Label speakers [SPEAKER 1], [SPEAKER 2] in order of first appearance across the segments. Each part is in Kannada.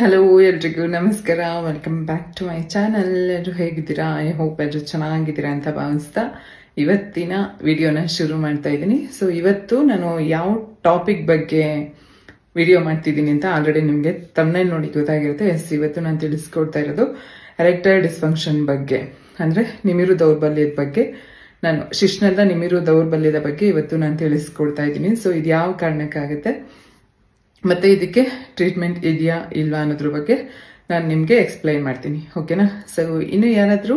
[SPEAKER 1] ಹಲೋ ಎಲ್ರಿಗೂ ನಮಸ್ಕಾರ. Welcome back to my channel ಎಲ್ಲರೂ ಹೇಗಿದ್ದೀರಾ? ಐ ಹೋಪ್ ಎಲ್ಲರೂ ಚೆನ್ನಾಗಿದ್ದೀರಾ ಅಂತ ಭಾವಿಸ್ತಾ ಇವತ್ತಿನ ವಿಡಿಯೋನ ಶುರು ಮಾಡ್ತಾ ಇದ್ದೀನಿ. ಸೊ ಇವತ್ತು ನಾನು ಯಾವ ಟಾಪಿಕ್ ಬಗ್ಗೆ ವಿಡಿಯೋ ಮಾಡ್ತಿದ್ದೀನಿ ಅಂತ ಆಲ್ರೆಡಿ ನಿಮಗೆ ತಮ್ಮನೇ ನೋಡಿ ಗೊತ್ತಾಗಿರುತ್ತೆ. ಎಸ್ ಇವತ್ತು ನಾನು ತಿಳಿಸ್ಕೊಡ್ತಾ ಇರೋದು ಎರೆಕ್ಟೈಲ್ ಡಿಸ್ಫಂಕ್ಷನ್ ಬಗ್ಗೆ. ಅಂದರೆ ನಿಮಿರು ದೌರ್ಬಲ್ಯದ ಬಗ್ಗೆ. ನಾನು ಶಿಶ್ನದ ನಿಮಿರು ದೌರ್ಬಲ್ಯದ ಬಗ್ಗೆ ಇವತ್ತು ನಾನು ತಿಳಿಸ್ಕೊಡ್ತಾ ಇದ್ದೀನಿ. ಸೊ ಇದು ಯಾವ ಕಾರಣಕ್ಕಾಗುತ್ತೆ? ಮತ್ತೆ ಇದಕ್ಕೆ ಟ್ರೀಟ್ಮೆಂಟ್ ಇದೆಯಾ ಇಲ್ವಾ ಅನ್ನೋದ್ರ ಬಗ್ಗೆ ನಾನು ನಿಮಗೆ ಎಕ್ಸ್ಪ್ಲೈನ್ ಮಾಡ್ತೀನಿ ಓಕೆನಾ ಸೊ ಇನ್ನು ಯಾರಾದರೂ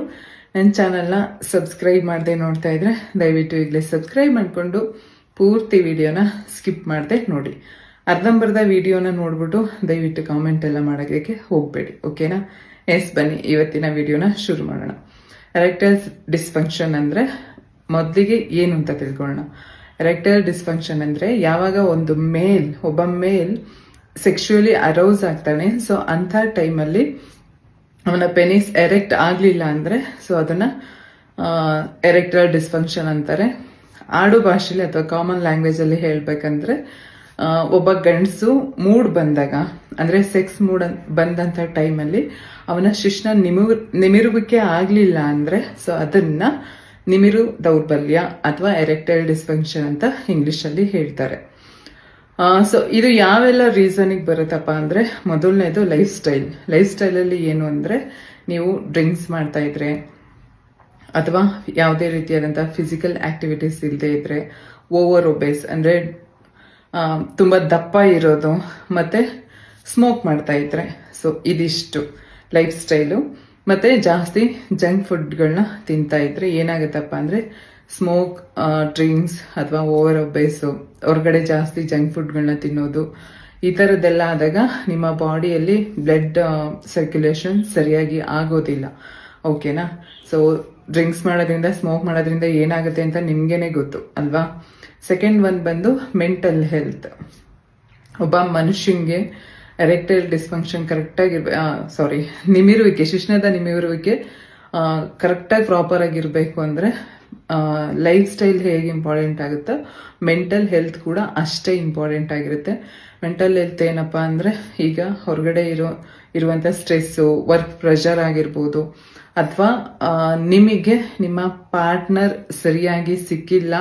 [SPEAKER 1] ನನ್ನ ಚಾನಲ್ನ ಸಬ್ಸ್ಕ್ರೈಬ್ ಮಾಡದೆ ನೋಡ್ತಾ ಇದ್ರೆ ದಯವಿಟ್ಟು ಈಗಲೇ ಸಬ್ಸ್ಕ್ರೈಬ್ ಮಾಡಿಕೊಂಡು ಪೂರ್ತಿ ವಿಡಿಯೋನ ಸ್ಕಿಪ್ ಮಾಡದೆ ನೋಡಿ. ಅರ್ಧಂಬರ್ಧ ವಿಡಿಯೋನ ನೋಡ್ಬಿಟ್ಟು ದಯವಿಟ್ಟು ಕಾಮೆಂಟ್ ಎಲ್ಲ ಮಾಡೋದಕ್ಕೆ ಹೋಗಬೇಡಿ ಓಕೆನಾ ಎಸ್ ಬನ್ನಿ, ಇವತ್ತಿನ ವಿಡಿಯೋನ ಶುರು ಮಾಡೋಣ. ಎರೆಕ್ಟೈಲ್ಸ್ ಡಿಸ್ಫಂಕ್ಷನ್ ಅಂದರೆ ಮೊದಲಿಗೆ ಏನು ಅಂತ ತಿಳ್ಕೊಳ್ಳೋಣ. ಎರೆಕ್ಟೈಲ್ ಡಿಸ್ಫಂಕ್ಷನ್ ಅಂದರೆ ಯಾವಾಗ ಒಂದು ಮೇಲ್ ಒಬ್ಬ ಮೇಲ್ ಸೆಕ್ಷುಯಲಿ ಅರೌಸ್ ಆಗ್ತಾನೆ ಸೊ ಅಂಥ ಟೈಮಲ್ಲಿ ಅವನ ಪೆನಿಸ್ ಎರೆಕ್ಟ್ ಆಗಲಿಲ್ಲ ಅಂದರೆ ಸೊ ಅದನ್ನು ಎರೆಕ್ಟೈಲ್ ಡಿಸ್ಫಂಕ್ಷನ್ ಅಂತಾರೆ. ಆಡು ಭಾಷೆಯಲ್ಲಿ ಅಥವಾ ಕಾಮನ್ ಲ್ಯಾಂಗ್ವೇಜಲ್ಲಿ ಹೇಳಬೇಕಂದ್ರೆ ಒಬ್ಬ ಗಂಡಸು ಮೂಡ್ ಬಂದಾಗ, ಅಂದರೆ ಸೆಕ್ಸ್ ಮೂಡ್ ಬಂದಂಥ ಟೈಮಲ್ಲಿ ಅವನ ಶಿಶ್ನ ನಿಮು ನಿಮಿರುವಿಕೆ ಆಗಲಿಲ್ಲ ಅಂದರೆ ಸೊ ಅದನ್ನು ನಿಮಿರು ದೌರ್ಬಲ್ಯ ಅಥವಾ ಎರೆಕ್ಟೈಲ್ ಡಿಸ್ಫಂಕ್ಷನ್ ಅಂತ ಇಂಗ್ಲಿಷಲ್ಲಿ ಹೇಳ್ತಾರೆ. ಸೊ ಇದು ಯಾವೆಲ್ಲ ರೀಸನಿಗೆ ಬರುತ್ತಪ್ಪ ಅಂದರೆ ಮೊದಲನೇದು ಲೈಫ್ ಸ್ಟೈಲ್ ಲೈಫ್ ಸ್ಟೈಲಲ್ಲಿ ಏನು ಅಂದರೆ ನೀವು ಡ್ರಿಂಕ್ಸ್ ಮಾಡ್ತಾ ಇದ್ರೆ ಅಥವಾ ಯಾವುದೇ ರೀತಿಯಾದಂಥ ಫಿಸಿಕಲ್ ಆಕ್ಟಿವಿಟೀಸ್ ಇಲ್ಲದೆ ಇದ್ರೆ ಓವರ್ ಒಬೇಸ್ ಅಂದರೆ ತುಂಬ ದಪ್ಪ ಇರೋದು ಮತ್ತು ಸ್ಮೋಕ್ ಮಾಡ್ತಾ ಇದ್ರೆ. ಸೊ ಇದಿಷ್ಟು ಲೈಫ್ ಸ್ಟೈಲು ಮತ್ತು ಜಾಸ್ತಿ ಜಂಕ್ ಫುಡ್ಗಳನ್ನ ತಿಂತಾ ಇದ್ರೆ ಏನಾಗುತ್ತಪ್ಪ ಅಂದರೆ ಸ್ಮೋಕ್ ಡ್ರಿಂಕ್ಸ್ ಅಥವಾ ಓವರ್ ಒಬೇಸು ಹೊರಗಡೆ ಜಾಸ್ತಿ ಜಂಕ್ ಫುಡ್ಗಳನ್ನ ತಿನ್ನೋದು, ಈ ಥರದ್ದೆಲ್ಲ ಆದಾಗ ನಿಮ್ಮ ಬಾಡಿಯಲ್ಲಿ ಬ್ಲಡ್ ಸರ್ಕ್ಯುಲೇಷನ್ ಸರಿಯಾಗಿ ಆಗೋದಿಲ್ಲ. ಓಕೆನಾ ಸೊ ಡ್ರಿಂಕ್ಸ್ ಮಾಡೋದ್ರಿಂದ ಸ್ಮೋಕ್ ಮಾಡೋದ್ರಿಂದ ಏನಾಗುತ್ತೆ ಅಂತ ನಿಮ್ಗೇನೆ ಗೊತ್ತು, ಅಲ್ವಾ? ಸೆಕೆಂಡ್ ಒನ್ ಬಂದು ಮೆಂಟಲ್ ಹೆಲ್ತ್ ಒಬ್ಬ ಮನುಷ್ಯಂಗೆ ಎರೆಕ್ಟೈಲ್ ಡಿಸ್ಫಂಕ್ಷನ್ ಕರೆಕ್ಟಾಗಿ ಸಾರಿ ನಿಮಿರುವಿಕೆ, ಶಿಶ್ನದ ನಿಮಿರುವಿಕೆ ಕರೆಕ್ಟಾಗಿ ಪ್ರಾಪರ್ ಆಗಿರಬೇಕು ಅಂದರೆ ಲೈಫ್ ಸ್ಟೈಲ್ ಹೇಗೆ ಇಂಪಾರ್ಟೆಂಟ್ ಆಗುತ್ತೋ ಮೆಂಟಲ್ ಹೆಲ್ತ್ ಕೂಡ ಅಷ್ಟೇ ಇಂಪಾರ್ಟೆಂಟ್ ಆಗಿರುತ್ತೆ. ಮೆಂಟಲ್ ಹೆಲ್ತ್ ಏನಪ್ಪ ಅಂದರೆ, ಈಗ ಹೊರಗಡೆ ಇರೋ ಇರುವಂಥ ಸ್ಟ್ರೆಸ್ಸು ವರ್ಕ್ ಪ್ರೆಷರ್ ಆಗಿರ್ಬೋದು, ಅಥವಾ ನಿಮಗೆ ನಿಮ್ಮ ಪಾರ್ಟ್ನರ್ ಸರಿಯಾಗಿ ಸಿಕ್ಕಿಲ್ಲ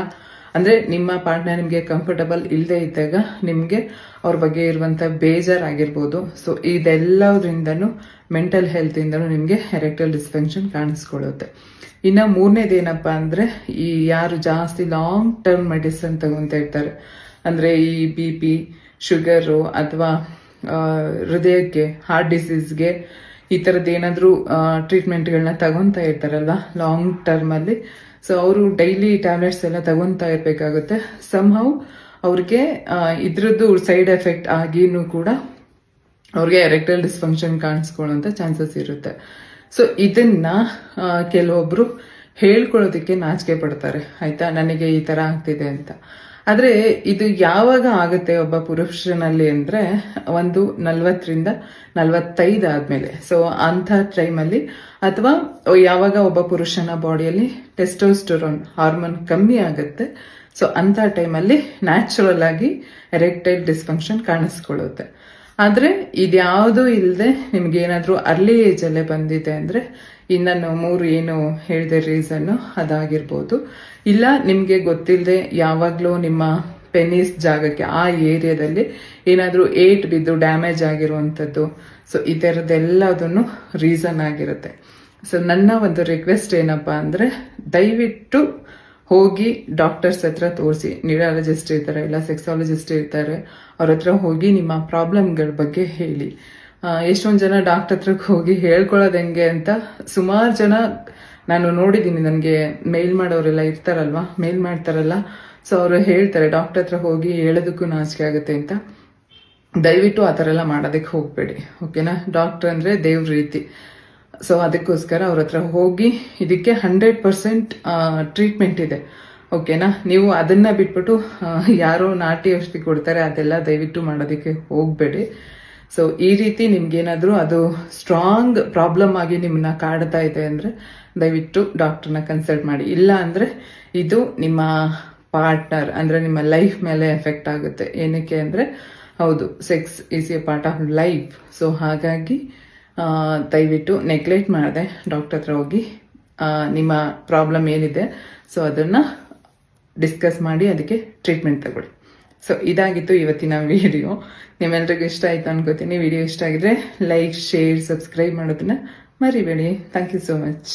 [SPEAKER 1] ಅಂದರೆ ನಿಮ್ಮ ಪಾರ್ಟ್ನರ್ ನಿಮಗೆ ಕಂಫರ್ಟಬಲ್ ಇಲ್ಲದೆ ಇದ್ದಾಗ ನಿಮಗೆ ಅವ್ರ ಬಗ್ಗೆ ಇರುವಂಥ ಬೇಜಾರಾಗಿರ್ಬೋದು. ಸೊ ಇದೆಲ್ಲದ್ರಿಂದನೂ ಮೆಂಟಲ್ ಹೆಲ್ತಿಂದನೂ ನಿಮಗೆ ಎರೆಕ್ಟಲ್ ಡಿಸ್ಫಂಕ್ಷನ್ ಕಾಣಿಸ್ಕೊಳ್ಳುತ್ತೆ. ಇನ್ನು ಮೂರನೇದೇನಪ್ಪ ಅಂದರೆ, ಈ ಯಾರು ಜಾಸ್ತಿ ಲಾಂಗ್ ಟರ್ಮ್ ಮೆಡಿಸಿನ್ ತಗೊತಾ ಇರ್ತಾರೆ. ಅಂದರೆ ಈ ಬಿ ಪಿ ಶುಗರು ಅಥವಾ ಹೃದಯಕ್ಕೆ ಹಾರ್ಟ್ ಡಿಸೀಸ್ಗೆ ಈ ಥರದ್ದು ಏನಾದರೂ ಟ್ರೀಟ್ಮೆಂಟ್ಗಳನ್ನ ತಗೊತಾ ಇರ್ತಾರಲ್ವಾ? ಲಾಂಗ್ ಟರ್ಮಲ್ಲಿ ಸೊ ಅವರು ಡೈಲಿ ಟ್ಯಾಬ್ಲೆಟ್ಸ್ ಎಲ್ಲ ತಗೊತಾ ಇರಬೇಕಾಗುತ್ತೆ. ಸಮ್ಹೌ ಅವ್ರಿಗೆ ಇದ್ರದ್ದು ಸೈಡ್ ಎಫೆಕ್ಟ್ ಆಗಿನೂ ಕೂಡ ಅವ್ರಿಗೆ ಎರೆಕ್ಟಲ್ ಡಿಸ್ಫಂಕ್ಷನ್ ಕಾಣಿಸ್ಕೊಳ್ಳೋಂಥ ಚಾನ್ಸಸ್ ಇರುತ್ತೆ. ಸೊ ಇದನ್ನ ಕೆಲವೊಬ್ರು ಹೇಳ್ಕೊಳ್ಳೋದಕ್ಕೆ ನಾಚಿಕೆ ಪಡ್ತಾರೆ. ಆಯ್ತಾ? ನನಗೆ ಈ ತರ ಆಗ್ತಿದೆ ಅಂತ. ಆದ್ರೆ ಇದು ಯಾವಾಗ ಆಗುತ್ತೆ ಒಬ್ಬ ಪುರುಷನಲ್ಲಿ ಅಂದ್ರೆ ಒಂದು ನಲ್ವತ್ತರಿಂದ ನಲ್ವತ್ತೈದು ಆದಮೇಲೆ. ಸೊ ಅಂಥ ಟೈಮಲ್ಲಿ ಅಥವಾ ಯಾವಾಗ ಒಬ್ಬ ಪುರುಷನ ಬಾಡಿಯಲ್ಲಿ ಟೆಸ್ಟೋಸ್ಟೊರೋನ್ ಹಾರ್ಮೋನ್ ಕಮ್ಮಿ ಆಗುತ್ತೆ ಸೊ ಅಂಥ ಟೈಮಲ್ಲಿ ನ್ಯಾಚುರಲ್ ಆಗಿ ಎರೆಕ್ಟೈಲ್ ಡಿಸ್ಫಂಕ್ಷನ್ ಕಾಣಿಸ್ಕೊಳ್ಳುತ್ತೆ. ಆದರೆ ಇದ್ಯಾವುದೂ ಇಲ್ಲದೆ ನಿಮ್ಗೆ ಏನಾದರೂ ಅರ್ಲಿ ಏಜಲ್ಲೇ ಬಂದಿದೆ ಅಂದರೆ ಇನ್ನೂ ಮೂರು ಏನು ಹೇಳಿದೆ ರೀಸನ್ನು ಅದಾಗಿರ್ಬೋದು. ಇಲ್ಲ, ನಿಮಗೆ ಗೊತ್ತಿಲ್ಲದೆ ಯಾವಾಗಲೂ ನಿಮ್ಮ ಪೆನಿಸ್ ಜಾಗಕ್ಕೆ ಆ ಏರಿಯಾದಲ್ಲಿ ಏನಾದರೂ ಏಟ್ ಬಿದ್ದು ಡ್ಯಾಮೇಜ್ ಆಗಿರುವಂಥದ್ದು ಸೊ ಈ ಥರದ್ದೆಲ್ಲದನ್ನು ರೀಸನ್ ಆಗಿರುತ್ತೆ. ಸೊ ನನ್ನ ಒಂದು ರಿಕ್ವೆಸ್ಟ್ ಏನಪ್ಪ ಅಂದರೆ ದಯವಿಟ್ಟು ಹೋಗಿ ಡಾಕ್ಟರ್ಸ್ ಹತ್ರ ತೋರಿಸಿ ನ್ಯೂರಾಲಜಿಸ್ಟ್ ಇರ್ತಾರೆ, ಇಲ್ಲ ಸೆಕ್ಸಾಲಜಿಸ್ಟ್ ಇರ್ತಾರೆ, ಅವ್ರ ಹತ್ರ ಹೋಗಿ ನಿಮ್ಮ ಪ್ರಾಬ್ಲಮ್ಗಳ ಬಗ್ಗೆ ಹೇಳಿ. ಎಷ್ಟೊಂದು ಜನ ಡಾಕ್ಟರ್ ಹತ್ರಕ್ಕೆ ಹೋಗಿ ಹೇಳ್ಕೊಳ್ಳೋದು ಹೆಂಗೆ ಅಂತ ಸುಮಾರು ಜನ ನಾನು ನೋಡಿದ್ದೀನಿ. ನನಗೆ ಮೇಲ್ ಮಾಡೋರೆಲ್ಲ ಇರ್ತಾರಲ್ವಾ? ಮೇಲ್ ಮಾಡ್ತಾರಲ್ಲ. ಸೊ ಅವರು ಹೇಳ್ತಾರೆ ಡಾಕ್ಟರ್ ಹತ್ರ ಹೋಗಿ ಹೇಳೋದಕ್ಕೂ ನಾಚಿಕೆ ಆಗುತ್ತೆ ಅಂತ. ದಯವಿಟ್ಟು ಆ ಥರ ಎಲ್ಲ ಮಾಡೋದಕ್ಕೆ ಹೋಗಬೇಡಿ ಓಕೆನಾ ಡಾಕ್ಟರ್ ಅಂದರೆ ದೇವ್ರ ರೀತಿ. ಸೊ ಅದಕ್ಕೋಸ್ಕರ ಅವ್ರ ಹತ್ರ ಹೋಗಿ ಇದಕ್ಕೆ ಹಂಡ್ರೆಡ್ ಪರ್ಸೆಂಟ್ ಟ್ರೀಟ್ಮೆಂಟ್ ಇದೆ. ಓಕೆನಾ ನೀವು ಅದನ್ನ ಬಿಟ್ಬಿಟ್ಟು ಯಾರೋ ನಾಟಿ ಔಷಧಿ ಕೊಡ್ತಾರೆ, ಅದೆಲ್ಲ ದಯವಿಟ್ಟು ಮಾಡೋದಕ್ಕೆ ಹೋಗಬೇಡಿ. ಸೊ ಈ ರೀತಿ ನಿಮ್ಗೇನಾದರೂ ಅದು ಸ್ಟ್ರಾಂಗ್ ಪ್ರಾಬ್ಲಮ್ ಆಗಿ ನಿಮ್ಮನ್ನ ಕಾಡ್ತಾ ಇದೆ ಅಂದರೆ ದಯವಿಟ್ಟು ಡಾಕ್ಟರ್ನ ಕನ್ಸಲ್ಟ್ ಮಾಡಿ. ಇಲ್ಲ ಅಂದರೆ ಇದು ನಿಮ್ಮ ಪಾರ್ಟ್ನರ್ ಅಂದರೆ ನಿಮ್ಮ ಲೈಫ್ ಮೇಲೆ ಎಫೆಕ್ಟ್ ಆಗುತ್ತೆ. ಏನಕ್ಕೆ ಅಂದರೆ, ಹೌದು sex is a part of life so ಹಾಗಾಗಿ ದಯವಿಟ್ಟು ನೆಗ್ಲೆಕ್ಟ್ ಮಾಡಿದೆ ಡಾಕ್ಟರ್ ಹತ್ರ ಹೋಗಿ ನಿಮ್ಮ ಪ್ರಾಬ್ಲಮ್ ಏನಿದೆ ಸೊ ಅದನ್ನು ಡಿಸ್ಕಸ್ ಮಾಡಿ ಅದಕ್ಕೆ ಟ್ರೀಟ್ಮೆಂಟ್ ತಗೊಳ್ಳಿ. ಸೊ ಇದಾಗಿತ್ತು ಇವತ್ತಿನ ವಿಡಿಯೋ ನಿಮ್ಮೆಲ್ರಿಗೂ ಇಷ್ಟ ಆಯಿತು ಅನ್ಕೋತೀನಿ. ವಿಡಿಯೋ ಇಷ್ಟ ಆಗಿದ್ರೆ ಲೈಕ್ ಶೇರ್ ಸಬ್ಸ್ಕ್ರೈಬ್ ಮಾಡೋದನ್ನ ಮರಿಬೇಡಿ. Thank you so much